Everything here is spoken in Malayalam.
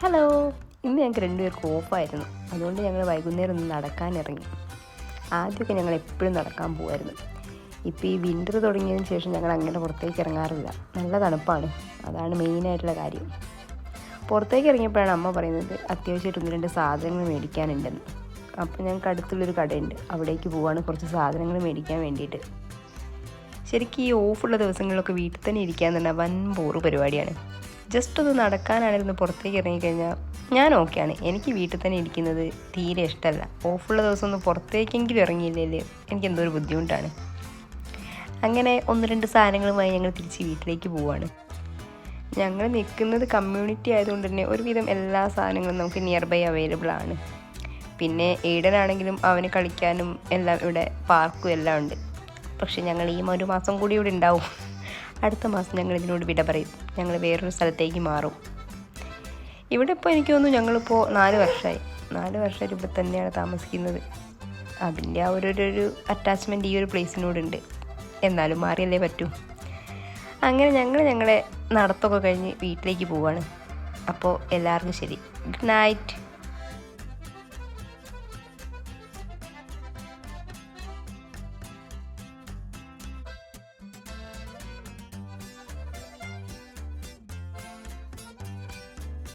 ഹലോ ഇന്ന് ഞങ്ങൾക്ക് രണ്ടുപേർക്ക് ഓഫായിരുന്നു. അതുകൊണ്ട് ഞങ്ങൾ വൈകുന്നേരം ഒന്ന് നടക്കാൻ ഇറങ്ങി ആദ്യമൊക്കെ ഞങ്ങൾ എപ്പോഴും നടക്കാൻ പോകുമായിരുന്നു ഇപ്പോൾ ഈ വിന്റർ തുടങ്ങിയതിന് ശേഷം ഞങ്ങൾ അങ്ങനെ പുറത്തേക്ക് ഇറങ്ങാറില്ല. നല്ല തണുപ്പാണ്. അതാണ് മെയിനായിട്ടുള്ള കാര്യം. പുറത്തേക്ക് ഇറങ്ങിയപ്പോഴാണ് അമ്മ പറയുന്നത് അത്യാവശ്യമായിട്ട് ഒന്ന് രണ്ട് സാധനങ്ങൾ മേടിക്കാനുണ്ടെന്ന്. അപ്പോൾ ഞങ്ങൾക്ക് അടുത്തുള്ളൊരു കടയുണ്ട്. അവിടേക്ക് പോവാണ് കുറച്ച് സാധനങ്ങൾ മേടിക്കാൻ വേണ്ടിയിട്ട്. ശരിക്കും ഈ ഓഫുള്ള ദിവസങ്ങളിലൊക്കെ വീട്ടിൽ തന്നെ ഇരിക്കാൻ തന്നെ വൻ ബോറ് പരിപാടിയാണ്. ജസ്റ്റ് ഒന്ന് നടക്കാനാണെങ്കിൽ ഒന്ന് പുറത്തേക്ക് ഇറങ്ങിക്കഴിഞ്ഞാൽ ഞാൻ ഓക്കെയാണ് എനിക്ക് വീട്ടിൽ തന്നെ ഇരിക്കുന്നത് തീരെ ഇഷ്ടമല്ല. ഓഫുള്ള ദിവസം ഒന്ന് പുറത്തേക്കെങ്കിലും ഇറങ്ങിയില്ലേ എനിക്ക് എന്തോ ഒരു ബുദ്ധിമുട്ടാണ്. അങ്ങനെ ഒന്ന് രണ്ട് സാധനങ്ങളുമായി ഞങ്ങൾ തിരിച്ച് വീട്ടിലേക്ക് പോവാണ്. ഞങ്ങൾ നിൽക്കുന്നത് കമ്മ്യൂണിറ്റി ആയതുകൊണ്ട് തന്നെ ഒരുവിധം എല്ലാ സാധനങ്ങളും നമുക്ക് നിയർ ബൈ അവൈലബിൾ ആണ്. പിന്നെ ഈടനാണെങ്കിലും അവന് കളിക്കാനും എല്ലാം ഇവിടെ പാർക്കും എല്ലാം ഉണ്ട്. പക്ഷെ ഞങ്ങൾ ഈ ഒരു മാസം കൂടി ഇവിടെ ഉണ്ടാവും. അടുത്ത മാസം ഞങ്ങൾ ഇതിനോട് വിട പറയും. ഞങ്ങൾ വേറൊരു സ്ഥലത്തേക്ക് മാറും. ഇവിടെ ഇപ്പോൾ എനിക്ക് തോന്നുന്നു ഞങ്ങളിപ്പോൾ നാല് വർഷമായി. നാല് വർഷമായിട്ട് ഇവിടെ തന്നെയാണ് താമസിക്കുന്നത്. അതിന്റെ ആ ഒരു ഒരു അറ്റാച്ച്മെന്റ് ഈ ഒരു പ്ലേസിനോടുണ്ട് എന്നാലും മാറിയല്ലേ പറ്റൂ. അങ്ങനെ ഞങ്ങൾ ഞങ്ങളെ നടത്തൊക്കെ കഴിഞ്ഞ് വീട്ടിലേക്ക് പോവാണ്. അപ്പോൾ എല്ലാവർക്കും ശരി. Good night